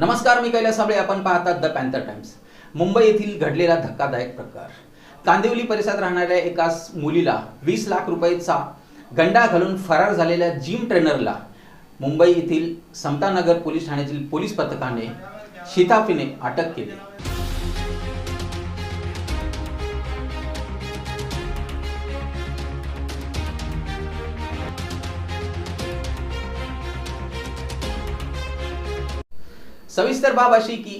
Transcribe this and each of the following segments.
नमस्कार मी कैलास साबळे. आपण पाहतात द पॅन्थर टाइम्स मुंबई येथील घडलेला धक्कादायक प्रकार. कांदिवली परिसरात राहणाऱ्या एका मुलीला वीस लाख रुपयेचा गंडा घालून फरार झालेल्या जिम ट्रेनरला मुंबई येथील समतानगर पोलीस ठाण्यातील पोलीस पथकाने शिताफीने अटक केली. सविस्तर बाब अशी की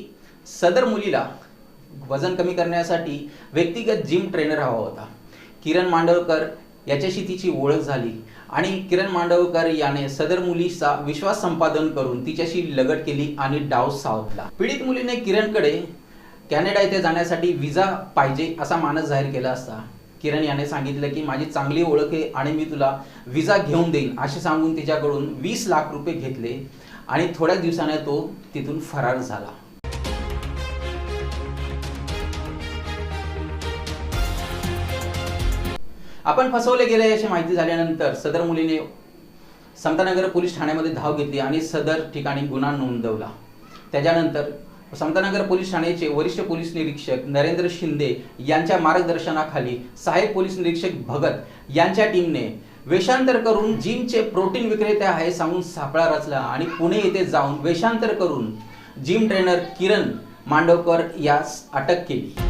सदर मुलीला वजन कमी करण्यासाठी व्यक्तिगत जिम ट्रेनर हवा होता. किरण मांडवकर याच्याशी तिची ओळख झाली आणि किरण मांडवकर याने सदर मुलीचा विश्वास संपादन करून तिच्याशी लगट केली आणि डाव सावधला पीडित मुलीने किरणकडे कॅनडा येथे जाण्यासाठी विजा पाहिजे असा मानस जाहीर केला असता. किरण याने सांगितलं की माझी चांगली ओळख आहे आणि मी तुला विजा घेऊन देईन असे सांगून तिच्याकडून वीस लाख रुपये घेतले. आणि थोड्या दिवसाने तो तिथून फरार झाला. आपण फसवले गेले याची माहिती झाल्यानंतर सदर मुलीने समतानगर पोलीस ठाण्यामध्ये धाव घेतली आणि सदर ठिकाणी गुन्हा नोंदवला. त्याच्यानंतर समतानगर पोलीस ठाण्याचे वरिष्ठ पोलीस निरीक्षक नरेंद्र शिंदे यांच्या मार्गदर्शनाखाली सहाय्यक पोलीस निरीक्षक भगत यांच्या टीमने वेषांतर करून जिमचे प्रोटीन विक्रेते आहे सांगून सापळा रचला आणि पुणे येथे जाऊन वेषांतर करून जिम ट्रेनर किरण मांडवकर यास अटक केली.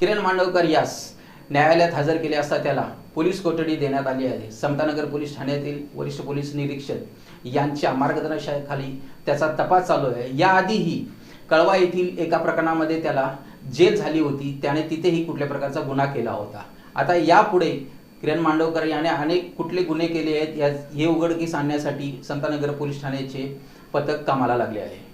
किरण मांडवकर यास. न्यायालयात हजर केले असता त्याला पोलीस कोठडी देण्यात आली आहे. समतानगर पोलीस ठाण्यातील वरिष्ठ पोलीस निरीक्षक यांच्या मार्गदर्शनाखाली त्याचा तपास चालू आहे. याआधीही कळवा येथील एका प्रकरणामध्ये त्याला जेल झाली होती. त्याने तिथेही कुठल्या प्रकारचा गुन्हा केला होता. आता यापुढे किरण मांडवकर याने अनेक कुठले गुन्हे केले आहेत? या हे उघडकीस आणण्यासाठी संतानगर पोलीस ठाण्याचे पथक कामाला लागले आहे.